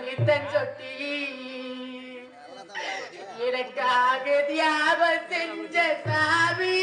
நித்தன் சொட்டி எனக்காக தியாகம் செஞ்ச சாமி.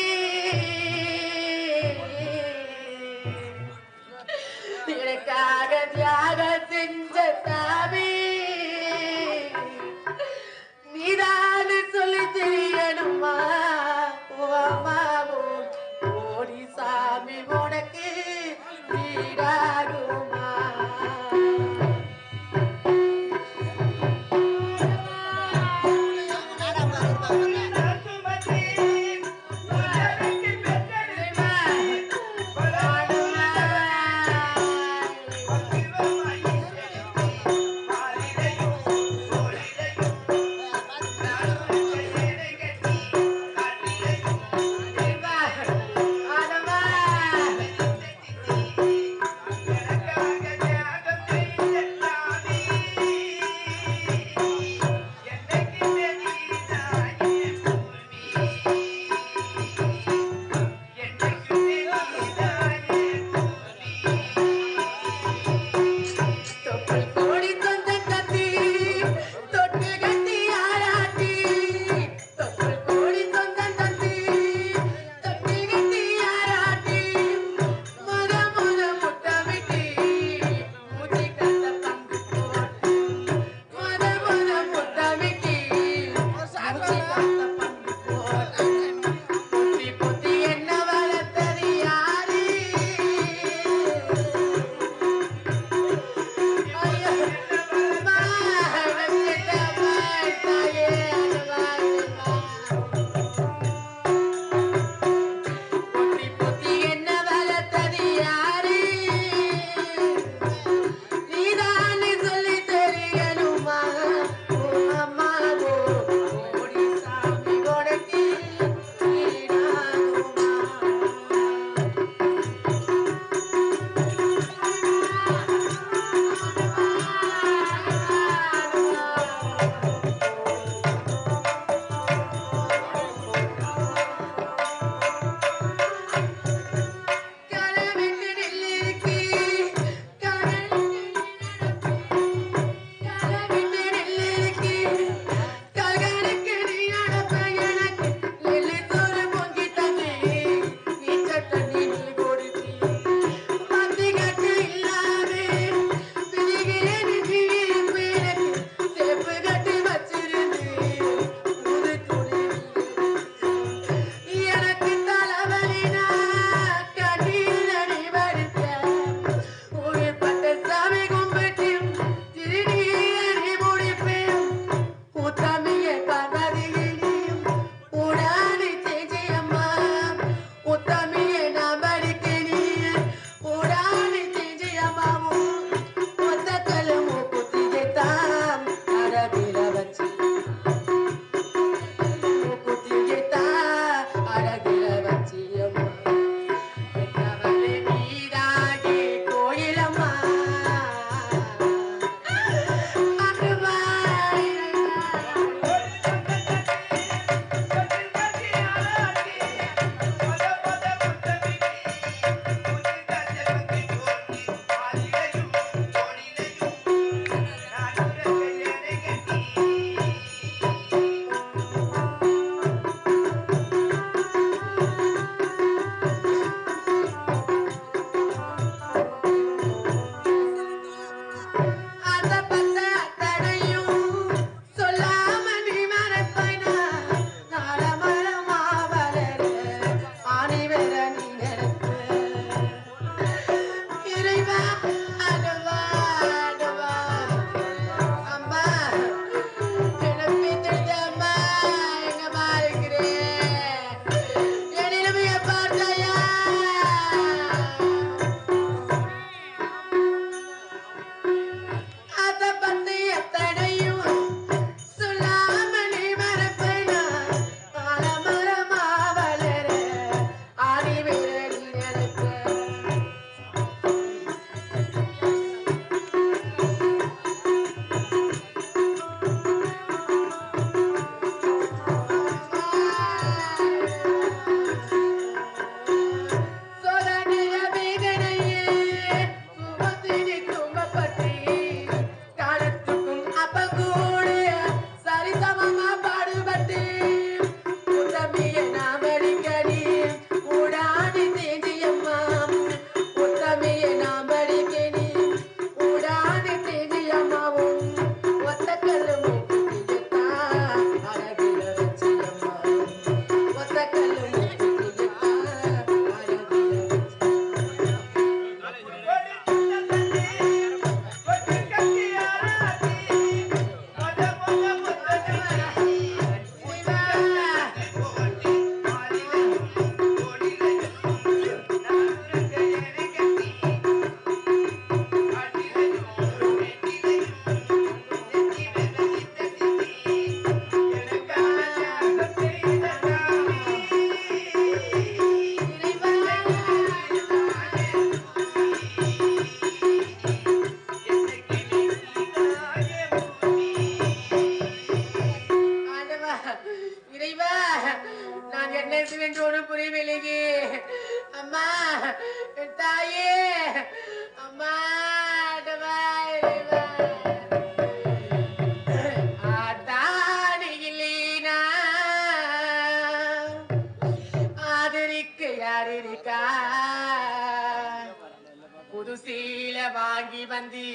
சீலை வாங்கி வந்து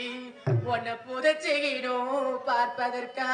உன்னை புதைச்சுகிடும் பார்ப்பதற்கா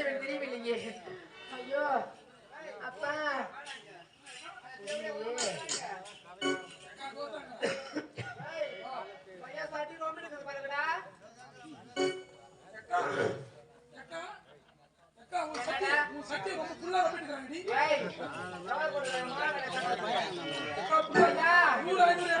பார்த்தவன் தெரியவில்லையே ஐயோ அப்பா வயசாட்டி ரொம்ப இருக்குது பாருங்கடா சட்டி ரொம்ப புல்லா பண்ணிக்கிறாங்கடி ஐநூறு ஐநூறு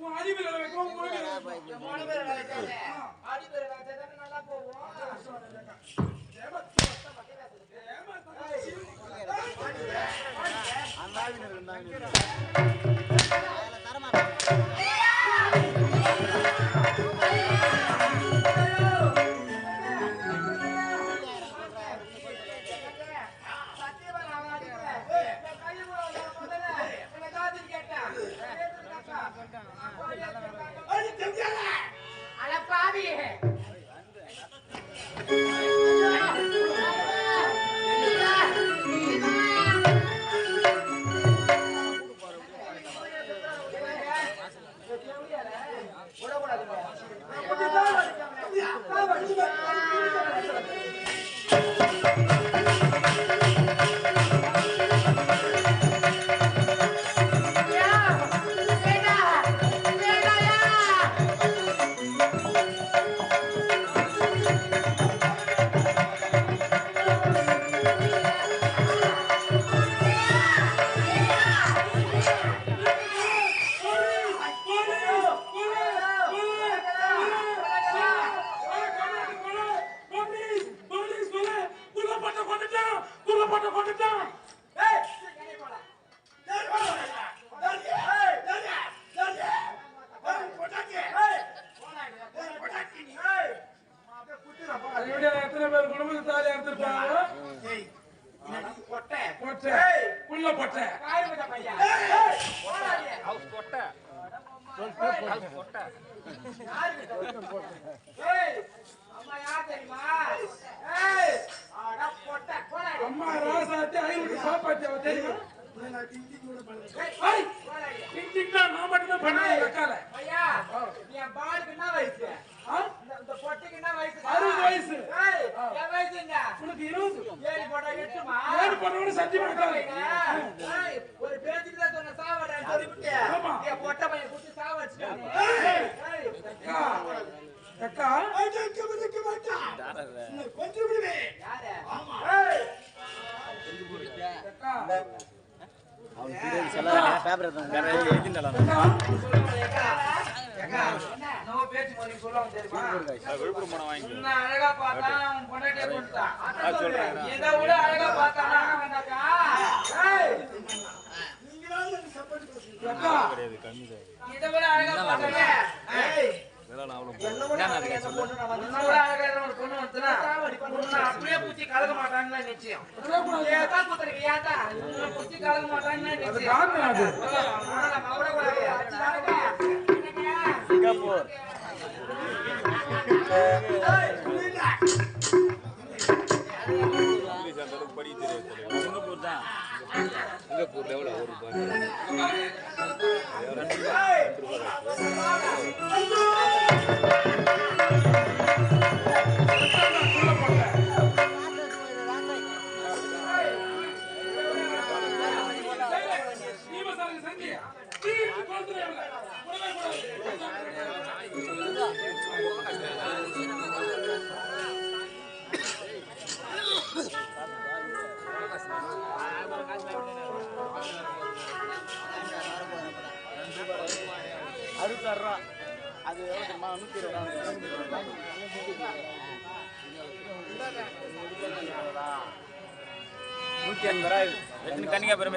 உன் அதிபர் வைக்கும் மூணு பேர் வைக்காத அதிபர் வைச்சாதான் நல்லா போவோம் ஏமாத்து ஏமாத்து அந்தாவினர் இருந்தாங்க நான் மட்டும் தான் பண்ணுவேன் அக்கால ஐயா என் பாலுக்கு என்ன வயசு? இந்த- பொட்டுக்கு என்ன வயசு? அறுபது வயசு. ஏய், என் வயசு என்ன? உனக்கு இருபது. ஏழு போட்டா எட்டுமா? ஏழு பண்ணவன சத்தியம் இருக்காது அழகா பார்த்தா பொண்டாட்டியை கொடுத்தான். இதை விட அழகா பார்த்தானா இதை விட அழகா பார்த்தானே. பொண்ணு நான் உன்னை அப்படியே பூச்சி கலக்க மாட்டான்னு நிச்சயம் பூச்சி கலக்க மாட்டான்னு அது நிச்சயம். காரணம் அது ஆனா ஒரு விடக்கூடாது. நூற்றி எண்பது ரூபாய் கன்னிகா பெருமை